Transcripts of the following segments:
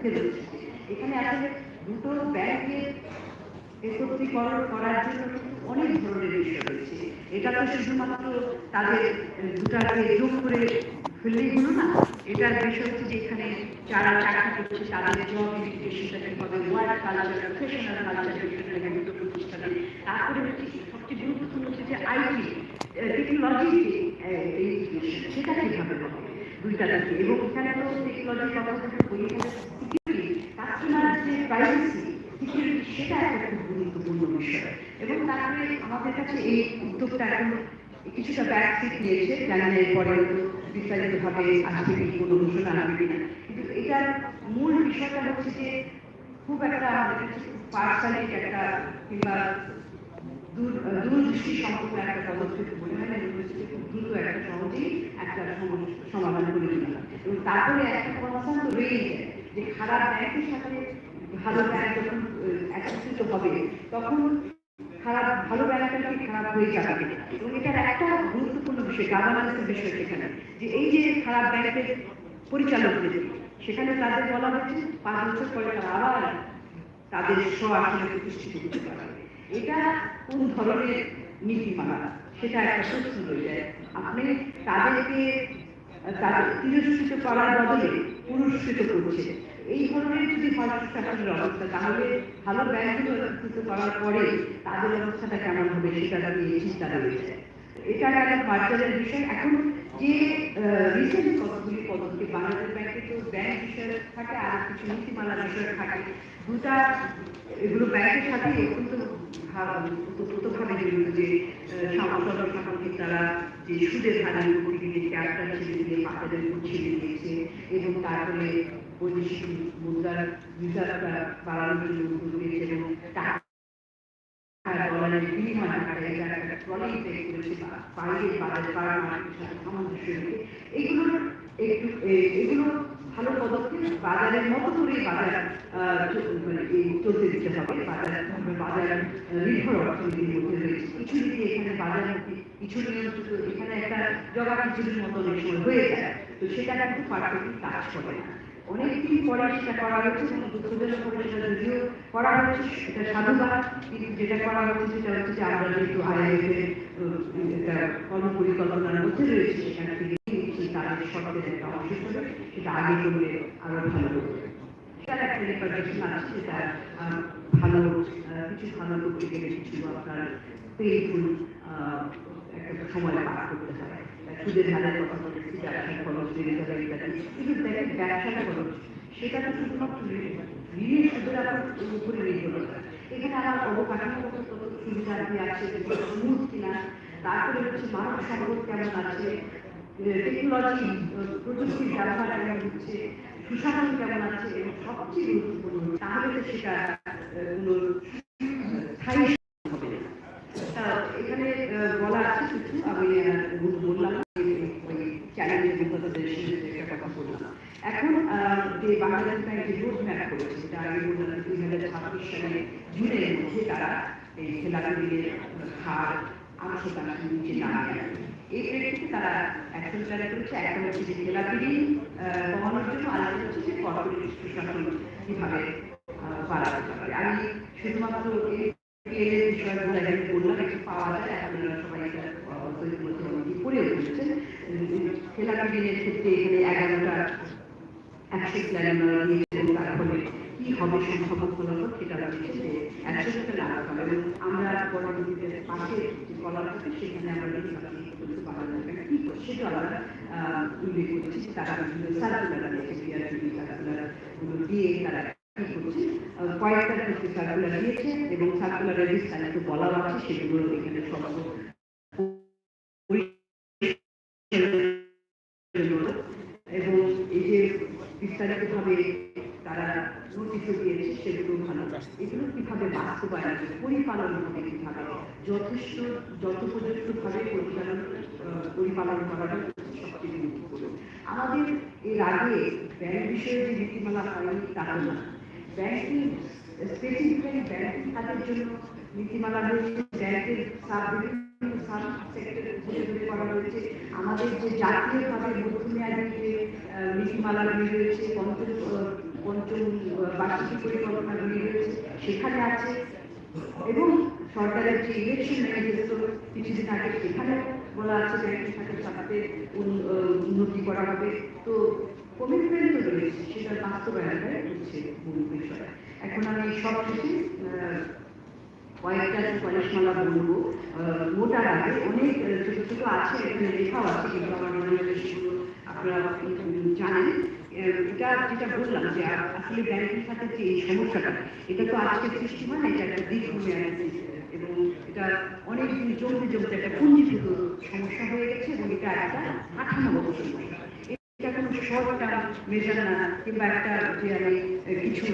ফেরত এখানে আসলে দুটো ব্যাংকের একত্রীকরণ করার জন্য অনেক ধরনের বিষয় রয়েছে। এটা তো শুধুমাত্র তাদের দুটাকে যোগ করে ফেললেই হলো না। এটার বিষয় হচ্ছে যে এখানে যারা চাকরি করছে, তাদের জব তারপরে হচ্ছে সবচেয়ে গুরুত্বপূর্ণ হচ্ছে যে আইটি টেকনোলজি সেটা কীভাবে হবে? দুইটা দিকে। এবং এখানে তো টেকনোলজির কথা বলি সেটা একটা খুব গুরুত্বপূর্ণ বিষয়। এবং তারপরে আমাদের কাছে এই উদ্যোগটা এখন কিছুটা ব্যাকসিট নিয়েছে। জানি না এরপরে বিস্তারিতভাবে আসবে কি কোনো ঘোষণা আসবে কিনা। কিন্তু এটার মূল বিষয়টা হচ্ছে যে খুব একটা আমাদের কাছে পার্সালিক একটা কিংবা দূরদৃষ্টি সম্পন্ন একটা পদক্ষেপ মনে হয় না। ইউনিভার্সিটি খুব দ্রুত একটা সহজেই একটা সমাধান করে দিলাম এবং তারপরে একটা কনসার্ন রয়েই যায় যে খারাপ ব্যাংকের সাথে ভালো ব্যাংক যখন একত্রিত হবে, তখন খারাপ, ভালো ব্যাংকটা কি খারাপ হয়ে যাবে। এবং এটার একটা গুরুত্বপূর্ণ বিষয় গাভার্নেন্সের বিষয় সেখানে, যে এই যে খারাপ ব্যাংকের পরিচালকদের, সেখানে তাদের বলা হচ্ছে পাঁচ বছর পরে আবার তাদের স্ব আসনে প্রতিষ্ঠিত করতে পারবে। এটা কোন ধরনের নীতিমালা? সেটা একটা প্রশ্ন রয়ে যায়। আপনি তাদেরকে, তাদের তিরস্কৃত করার বদলে পুরস্কৃত করছে এই ধরনের যদি শাসনের অবস্থা, তাহলে ভালো ব্যাংকগুলো একত্রিত করার পরে তাদের অবস্থাটা কেমন হবে সেটা নিয়ে চিন্তা রয়েছে এটা একটা বাজারের বিষয়। এখন যে রিসেন্ট কতগুলি পদক্ষেপ বাংলাদেশ ব্যাংকে তো ব্যাংক বিষয় থাকে আর কিছু নীতিমালা বিষয় থাকে। দুটা, এগুলো ব্যাংকের সাথে অত্যন্ত ওতপ্রোতভাবে জড়িত যে সমাজসদর তারা যে সুদের হারের উপর দিয়ে ক্যাপটা ছেড়ে দিয়ে বাজারের উপর ছেড়ে দিয়েছে এবং তারপরে বৈদেশিক মুদ্রার রিজার্ভটা বাড়ানোর জন্য উদ্যোগ নিয়েছে এবং টাকা ট্রলি পে করেছে বাইরে বাজার পাড়ার মার্কেটের সাথে সামঞ্জস্য রেখে, এগুলোর এগুলো ভালো পদক্ষেপ বাজারের মতো করে বাজার মানে চলতে দিতে হবে বাজার বাজার নির্ভর অর্থনীতির মধ্যে রয়েছে। কিছু দিকে এখানে বাজার কিছু নিয়ন্ত্রিত এখানে একটা জগা খিচুড়ির মতো অনেক হয়ে যায়। তো সেটা কিন্তু পারফেক্টলি কাজ করে না। অনেকদিন পরে সেটা করা হয়েছে এবং দুঃখজনক করে সেটা যদিও করা হয়েছে সেটা সাধুবাদ কিন্তু যেটা করা হয়েছে সেটা হচ্ছে যে আমরা যেহেতু উম, একটা কর্মপরিকল্পনার মধ্যে রয়েছে সেখান থেকে একটা অংশ হিসেবে সেটা আগে করলে আরও ভালো হবে সেটার একটা রেপার্টেশন আছে সেটা ভালো কিছু ভালো করতে গেলে কিছু আপনার পেইনফুল একটা সময় পার করতে হয় শুধুমাত্র এখানে আমার অবকাঠামোগত সুবিধা আছে? স্মুথ কিনা তারপরে হচ্ছে মানব সম্পদ কেমন আছে? টেকনোলজি প্রযুক্তির ব্যবহার কেমন হচ্ছে, সুশাসন কেমন আছে সবচেয়ে গুরুত্বপূর্ণ। তাহলে তো সেটা স্থায়ী এখানে বলা আছে কিছু, আমি বললাম চ্যালেঞ্জের এখন যে বাংলাদেশ ব্যাংক রোড ম্যাপ করেছে, যেটা আগে বললাম দুই হাজার ছাব্বিশ সালে জুনের মধ্যে তারা এই খেলাধুলের হার আট শতাংশ নিচে আনবে এই প্রেক্ষিতে তারা প্ল্যান করেছে একটা হচ্ছে যে খেলাধুলি কমানোর জন্য আর হচ্ছে যে কর্পোরেট সুশাসন কীভাবে আহ, বাড়াতে পারে আমি শুধুমাত্র এই বিষয়গুলো এখানে বললাম একটু পাওয়া যায় আপনারা সবাই কি হবে সম্ভাবনা হলো সেটা হচ্ছে যে আমরা পরবর্তীতে পাশে সেখানে আমরা পারা যাবে কি করছে সেটা আমরা উল্লেখ করেছি তারা বিভিন্ন সার্কুলার দিয়েছে বিআরপি সার্কুলারগুলো দিয়ে তারা কি করছে কয়েকটা ক্ষেত্রে সার্কুলার দিয়েছে এবং সার্কুলারের বিস্তারিত বলা আছে সেগুলো এখানে সব এবং এই যে বিস্তারিতভাবে তারা নোটিশ দিয়েছে সেগুলো ভালো। এগুলো কীভাবে বাস্তবায়ন পরিপালন হবে কীভাবে? যথেষ্ট যথোপযুক্তভাবে পরিচালন পরিপালন করাটা সবচেয়ে গুরুত্বপূর্ণ। আমাদের এর আগে ব্যাংক বিষয়ে যে নীতিমালা হয়নি তা না ব্যাংকিং স্পেসিফিক্যালি ব্যাংকিং খাতের জন্য নীতিমালা রয়েছে ব্যাংকের সাব সাব সেক্টরে ধরে ধরে করা হয়েছে। আমাদের যে জাতীয়ভাবে মধ্যমেয়াদী নীতিমালা রয়েছে পঞ্চ পঞ্চম বার্ষিক পরিকল্পনাগুলি রয়েছে সেখানে আছে। এবং সরকারের যে ইলেকশন ম্যানিফেস্টো কিছুদিন আগে সেখানে বলা আছে ব্যাংকের সাথে সাথে উন্নতি করা হবে। তো কমিটমেন্ট তো রয়েছে সেটার বাস্তবায়নটাই হচ্ছে মূল বিষয়। এখন আমি সব শেষে কয়েকটা কলেজমালা বলব মোটার আগে অনেক ছোট ছোট আছে, এখানে লেখাও আছে, কিন্তু আমার মনে হয় সেগুলো আপনারা জানেন। এটা যেটা বললাম যে আসলে ব্যাংকের সাথে যে সমস্যাটা, এটা তো আজকে সৃষ্টি হয় না, এটা একটা দীর্ঘমেয়াদী এবং এটা অনেক দিন জমতে জমতে একটা পুঞ্জীভূত সমস্যা হয়ে গেছে এবং এটা একটা কাঠামোগত সমস্যা এটা কোনো শর্ট টার্ম মেজার না, কিংবা একটা যে আমি কিছু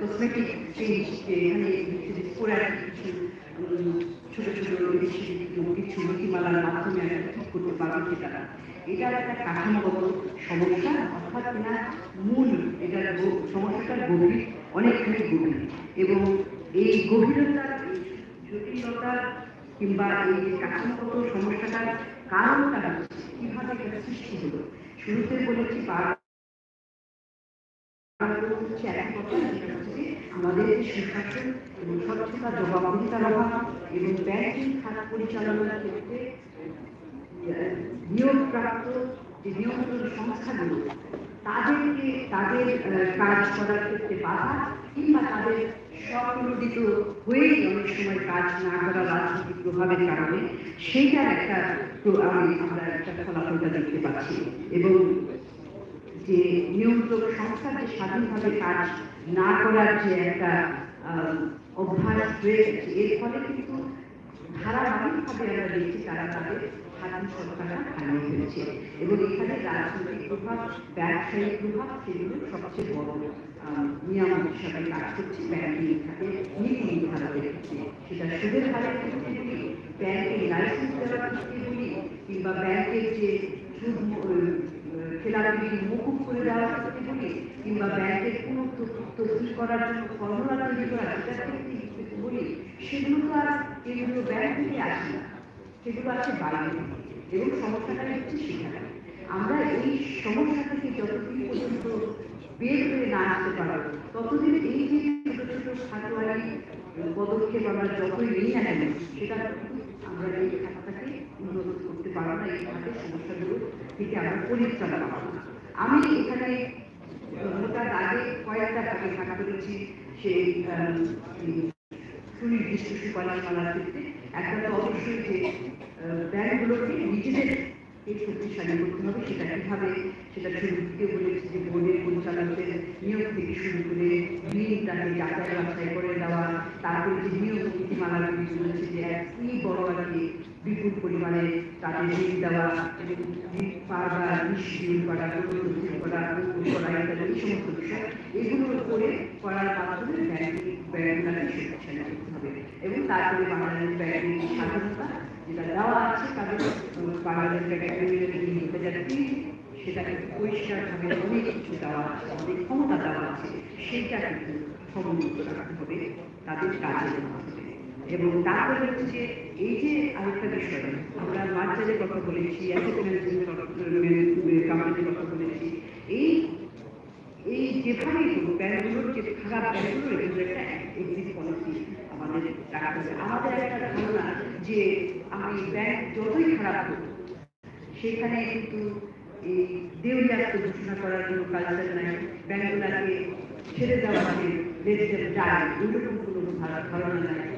কসমেটিক চেঞ্জ এখানে করে কিছু ছোট ছোট বেশি কিছু নীতিমালার মাধ্যমে ঠিক করতে পারব সেটা না। এটা একটা কাঠামোগত সমস্যা অর্থাৎ কিনা মূল এটার সমস্যাটার গভীর অনেকখানি গভীর এবং এই গভীরতার এই জটিলতা কিংবা এই কাঠামোগত সমস্যাটার কারণটা কীভাবে এটা সৃষ্টি হলো শুরুতে বলেছি বার হচ্ছে এক কথা আমাদের সুশাসন এবং স্বচ্ছতা জবাবদিহিতার অভাব এবং ব্যাংকিং খাত পরিচালনার ক্ষেত্রে নিয়োগপ্রাপ্ত যে নিয়ন্ত্রণ সংস্থাগুলো তাদেরকে তাদের কাজ করার ক্ষেত্রে বাধা কিংবা তাদের স্বপ্রণোদিত হয়েই অনেক সময় কাজ না করা রাজনৈতিক প্রভাবের কারণে সেইটার একটা আমি, আমরা একটা ফলাফলটা দেখতে পাচ্ছি। এবং যে নিয়ন্ত্রক সংস্থার যে স্বাধীনভাবে কাজ না করার যে একটা অভ্যাস হয়ে গেছে এর ফলে কিন্তু ধারাবাহিকভাবে আমরা দেখছি তারা তাদের স্বাধীন সত্তাটা হারিয়ে ফেলছে। এবং এখানে রাজনৈতিক প্রভাব, ব্যবসায়িক প্রভাব, সেগুলো সবচেয়ে বড় নিয়ামক হিসাবে কাজ করছে। ব্যাংকিং খাতে নীতি সেটা সুদের লাইসেন্স দেওয়ার কিংবা ব্যাংকের যে সুদ খেলাপিটি মকুব করে দেওয়ার কিংবা ব্যাংকের তৈরি করার জন্য ফর্মুলা তৈরি করা সেটার ক্ষেত্রে বলি, সেগুলো তো আর কেন্দ্রীয় ব্যাংক থেকে আসে না। সেগুলো আছে বাইরে থেকে। এবং সমস্যাটা হচ্ছে সেখানে। আমরা এই সমস্যা থেকে যতদিন পর্যন্ত বের হয়ে না আসতে পারব, ততদিন এই যে ছোট ছোট খাটোয়ারি পদক্ষেপ আমরা যতই নিই না কেন, সেটা আমরা এই খাতাটাকে উন্নত করতে পারব না। এই খাতের সমস্যাগুলো থেকে আমরা পরিত্রাণ পাবো আমি এখানে ভোটার আগে কয়েকটা ভাগে ভাগ করেছি সেই সুনির্দিষ্ট সুপারিশ মালার ক্ষেত্রে একটা অবশ্যই যে ব্যাংকগুলোকে নিজেদের শক্তিশালী করতে হবে সেটা কীভাবে সেটা শুরু থেকে বলেছি যে বোর্ডের পরিচালকদের নিয়োগ থেকে শুরু করে ঋণ তাকে যাচাই বাছাই করে দেওয়া তারপরে যে নিয়োগ নীতিমালাগুলি বলেছে যে একই বড় আর বিপুল পরিমাণে তাদের ঋণ দেওয়া এবং পাওয়া করা করা করা ইত্যাদি এই সমস্ত বিষয় উপরে করার মাধ্যমে ব্যাংকিং হবে। এবং তারপরে বাংলাদেশ ব্যাংকিং স্বাধীনতা যেটা দেওয়া আছে তাদের বাংলাদেশ তিন সেটাকে পরিষ্কারভাবে অনেক কিছু দেওয়া আছে, অনেক ক্ষমতা দেওয়া আছে সেইটা কিন্তু রাখতে হবে, তাদের কাজের মাধ্যমে। এবং তারপরে হচ্ছে এই যে আরেকটা বিষয়, আমরা মার্চারের কথা বলেছি কথা বলেছি, এই এই যেভাবে ব্যাংকগুলোর যে খারাপ ব্যাংকগুলো এগুলো একটা এক্সিট পলিসি আমাদের আমাদের একটা ধারণা যে আমি ব্যাংক যতই খারাপ হোক, সেখানে কিন্তু এই দেউলিয়াত্ম ঘোষণা করার কোনো কালচার নাই, ব্যাংকগুলাকে ছেড়ে দেওয়া যে লেনদেন যায় এরকম কোনো ধারণা নাই।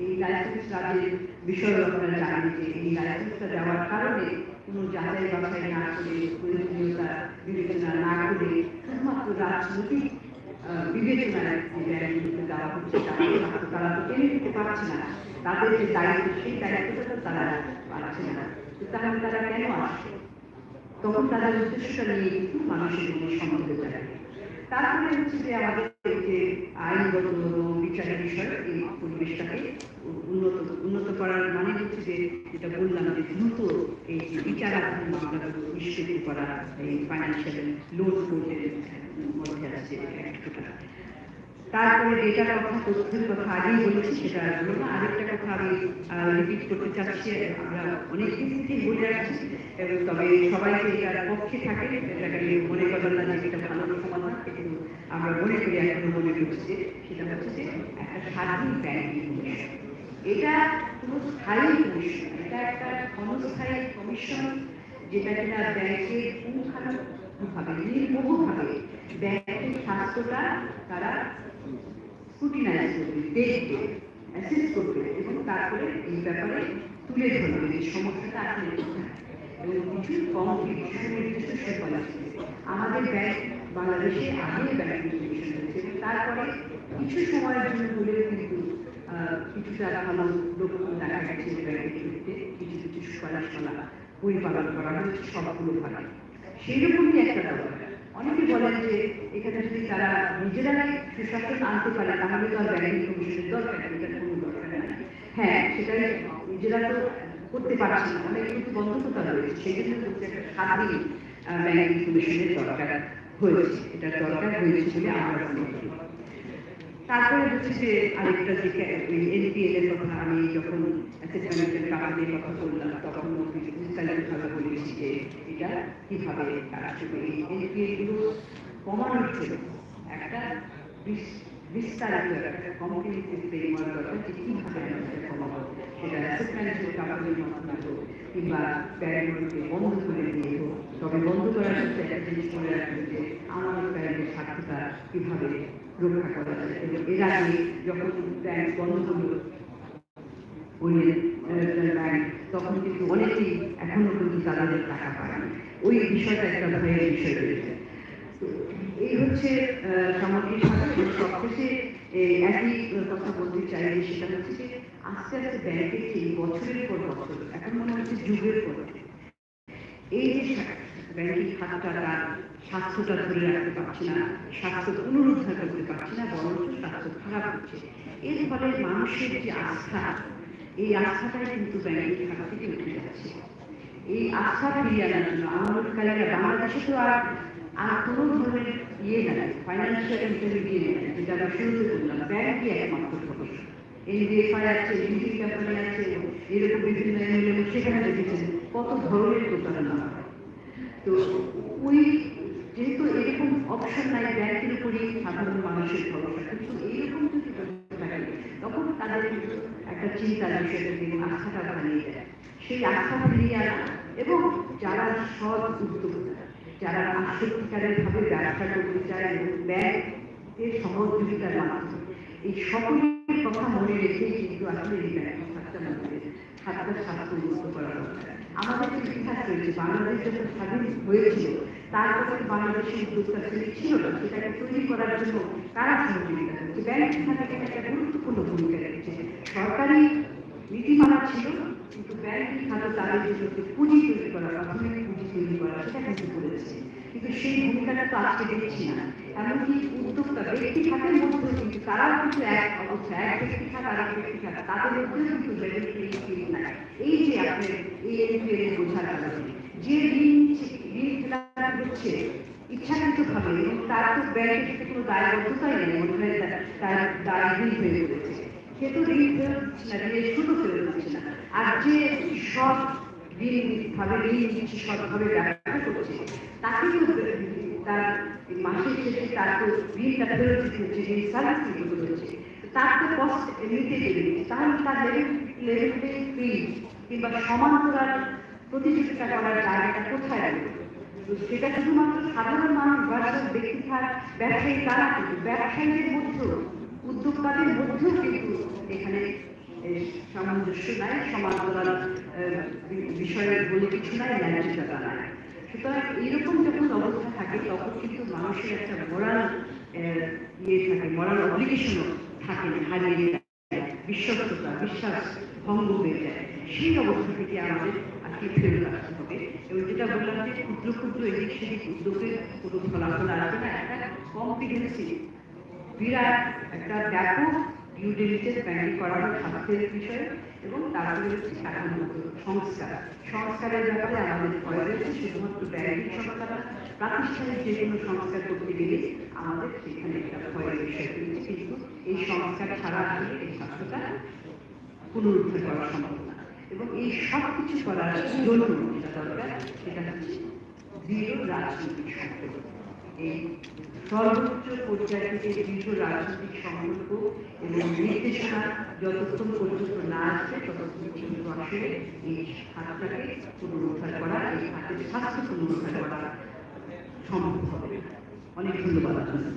এই লাইসেন্স রাজের বিষয়ে আপনারা জানেন যে এই লাইসেন্সটা দেওয়ার কারণে কোনো যাচাই বাছাই না করে প্রয়োজনীয়তা বিবেচনা না করে শুধুমাত্র রাজনৈতিক বিবেচনায় তাদের সেই তারা তারা তাদের যায় তারপরে হচ্ছে যে আমাদের যে আইনগত বিচারের বিষয় এই পরিবেশটাকে উন্নত উন্নত করার মানে হচ্ছে যে যেটা বললাম যে দ্রুত এই বিচারাধীন মামলাগুলো নিষ্পত্তি করা এই ফাইন্যান্সিয়াল লোন কোর্টের মধ্যে আছে তারপরে যেটা কথা তথ্যের কথা আগেই বলেছি সেটা হলো না আরেকটা কথা আমি রিপিট করতে চাচ্ছি আমরা অনেক দিন থেকেই বলে আসছি এবং তবে সবাইকে এটার পক্ষে থাকে এটাকে মনে করেন না যে এটা ভালো সমাধান আমরা মনে করি এখনও মনে করছি সেটা হচ্ছে একটা স্বাধীন ব্যাংকিং এটা কোনো স্থায়ী কমিশন এটা একটা ক্ষণস্থায়ী কমিশন যেটা কিনা ব্যাংকের পুঙ্খানুপুঙ্খভাবে নির্মোহভাবে ব্যাংকের স্বাস্থ্যটা তারা স্ক্রুটিনাইজ করবে, দেখবে অ্যাসেস করবে এবং তারপরে এই ব্যাপারে তুলে ধরবে যে সমস্যাটা আসলে কোথায়। এবং কিছু সুফল আসবে আমাদের ব্যাংক বাংলাদেশে আগে হয়েছে তারপরে কিছু সময়ের জন্য হলেও কিন্তু আহ, কিছুটা ভালো লোক দেখা গেছে কিছু কিছু সুপারিশ করা পরিপালন করা হচ্ছে সবগুলো ভালো সেইরকমই একটা দরকার অনেকে বলেন যে এখানে যদি তারা নিজেরাই সুশাসন আনতে পারে তাহলে তো আর ব্যাংকিং কমিশনের দরকার এটার কোনো দরকার নেই। হ্যাঁ সেটাই নিজেরা তো করতে পারছে না। অনেক কিন্তু বন্ধকতা রয়েছে সেই জন্য একটা স্বাধীন ব্যাংকিং কমিশনের দরকার। হয়েছে এটা দরকার হয়েছে বলে মনে তারপরে হচ্ছে যে আরেকটা যে এনপিএল এর কথা, আমি যখন অ্যাসেট ম্যানেজমেন্ট কাগজের কথা বললাম, তখন বিস্তারিতভাবে বলেছি যে এটা কীভাবে তারা আসলে এই এনপিএলগুলো কমানোর জন্য একটা বিস- বিস্তারিত একটা কম্প্রিহেন্সিভ ফ্রেমওয়ার্ক দরকার যে কীভাবে আমরা সেটা কমাবো। সেটা অ্যাসেট ম্যানেজমেন্ট কাগজের মাধ্যমে কিংবা ব্যাংকগুলোকে বন্ধ করে দিয়ে হোক, তবে বন্ধ করার ক্ষেত্রে একটা জিনিস মনে রাখবেন যে আমাদের ব্যাংকের স্বার্থতা কীভাবে রক্ষা করা যায়? এবং এর আগে যখন ব্যাংক বন্ধ হলো ব্যাংক তখন কিন্তু অনেকেই এখনও কিন্তু তাদের টাকা পায় ওই বিষয়টা একটা ভয়ের বিষয় রয়েছে এই হচ্ছে সামগ্রিক সবশেষে একই কথা বলতে চাই সেটা হচ্ছে যে আস্তে আস্তে ব্যাংকের এই বছরের পর বছর, এখন মনে হচ্ছে যুগের পর। এই যে ব্যাংকিং খাতটা তার স্বাস্থ্যটা ধরে রাখতে পারছে না স্বাস্থ্য পুনরুদ্ধার করতে পারছে না, বরঞ্চ স্বাস্থ্য খারাপ হচ্ছে। এর ফলে মানুষের যে আস্থা, এই আস্থাটাই কিন্তু ব্যাংকিং খাতা থেকে উঠে যাচ্ছে। এই আস্থা ফিরিয়ে আনার জন্য আমলকারীরা বাংলাদেশে তো আর আর কোনো ধরনের ইয়ে নাই ফাইন্যান্সিয়াল ইন্টারমিডিয়েট নাই, যেটা আমরা শুরুতে বললাম। ব্যাংকই একমাত্র ভবিষ্যৎ এনডিএফআই আছে লিজিং কোম্পানি আছে, এরকম বিভিন্ন এমএলএ সেখানে দেখেছেন, কত ধরনের প্রতারণা তো ওই যেহেতু এরকম অপশন নাই, ব্যাংকের উপরেই সাধারণ মানুষের ভরসা, কিন্তু এইরকম যদি তখন তাদের একটা চিন্তার বিষয়টা কিন্তু আস্থাটা বানিয়ে দেয়। সেই আস্থা ফিরিয়ে আনা এবং যারা সৎ উদ্যোক্তা, যারা সত্যিকারের ভাবে ব্যবসা করতে চায় এবং ব্যাংকের সহযোগিতার মাধ্যমে এই সকলের কথা মনে রেখেই কিন্তু আসলে এই স্বাস্থ্য উন্নত করা দরকার। বাংলাদেশ যখন স্বাধীন হয়েছিল, তারপরে উদ্যোক্তা ছিল না সেটাকে তৈরি করার জন্য কারা সহযোগিতা একটা গুরুত্বপূর্ণ ভূমিকা রেখেছে। সরকারি নীতিমালা ছিল, কিন্তু ব্যাংকিং খাতে তাদের জন্য পুঁজি তৈরি করা, প্রাথমিক পুঁজি তৈরি করা, সেটা কিন্তু করেছে। কিন্তু সেই ভূমিকাটা তো আজকে দেখছি না। এমনকি উদ্যোক্তা, ব্যক্তি খাতের মধ্যেও কিন্তু তারাও কিন্তু এক অবস্থা, এক ব্যক্তি খাত আর এক ব্যক্তি খাত তাদের মধ্যেও কিন্তু এই যে আপনার এই এনপিএল বোঝার কারণে যে ঋণ ঋণ খেলাপি হচ্ছে ইচ্ছাকৃত ভাবে এবং তার তো ব্যাংকের সাথে কোনো দায়বদ্ধতাই নেই, মনে হয় তার- তার দায়হীন হয়ে পড়েছে। তো ঋণ ফেরত না ঋণের সুদও ফেরত দিচ্ছে না। আর যে সব ঋণ ভাবে ঋণ সৎভাবে তাকে তার মাসের শেষে তার তো ফেরত দিতে হচ্ছে ঋণ সার্ভিস করতে হচ্ছে তার তো বেড়ে গেছে তাহলে তার লেভেল লেভেল ফিল্ড কিংবা সমান্তরাল প্রতিযোগিতা করার জায়গাটা কোথায় তো সেটা শুধুমাত্র সাধারণ মানুষ ভার্সাস ব্যক্তি খাত ব্যবসায়ী তারা কিন্তু ব্যবসায়ীদের মধ্যেও উদ্যোক্তাদের মধ্যেও কিন্তু এখানে সামঞ্জস্য নাই সমান্তরাল আহ, বি- বলে কিছু নাই ন্যায্যতা নাই। সুতরাং এইরকম যখন অবস্থা থাকে, তখন কিন্তু মানুষের একটা মোরাল ইয়ে থাকে মোরাল অব্লিগেশনও থাকে হারিয়ে যায় বিশ্বস্ততা, বিশ্বাস ভঙ্গ হয়ে যায়। সেই অবস্থা থেকে আমাদের আজকে ফেরত আসতে হবে। এবং যেটা বললাম যে ক্ষুদ্র ক্ষুদ্র এদিক সেদিক উদ্যোগের কোনো ফলাফল আসবে না। একটা কম্পিটেন্সি বিরাট একটা ব্যাপক ডিউ ডিলিজেন্স ব্যাংকিং করানো স্বাস্থ্যের বিষয় এবং তারপরে হচ্ছে কাঠামোগত সংস্কার। সংস্কারের ব্যাপারে আমাদের ভয় রয়েছে শুধুমাত্র ব্যাংকিং না, প্রাতিষ্ঠানিক যে কোনো সংস্কার করতে গেলে আমাদের সেখানে একটা ভয়ের বিষয় রয়েছে কিন্তু এই সংস্কার ছাড়া আসলে এই স্বাস্থ্যটা পুনরুদ্ধার করা সম্ভব না। এবং এই সব কিছু করার জন্য যেটা দরকার সেটা হচ্ছে দৃঢ় রাজনৈতিক সংকল্প এই সর্বোচ্চ পর্যায় থেকে দৃঢ় রাজনৈতিক সংকল্প এবং নির্দেশনা যতক্ষণ পর্যন্ত না আসবে ততক্ষণ পর্যন্ত আসলে এই হাতটাকে পুনরুদ্ধার করা, এই হাতের স্বাস্থ্য পুনরুদ্ধার করা সম্ভব হবে অনেক ধন্যবাদ আপনাদের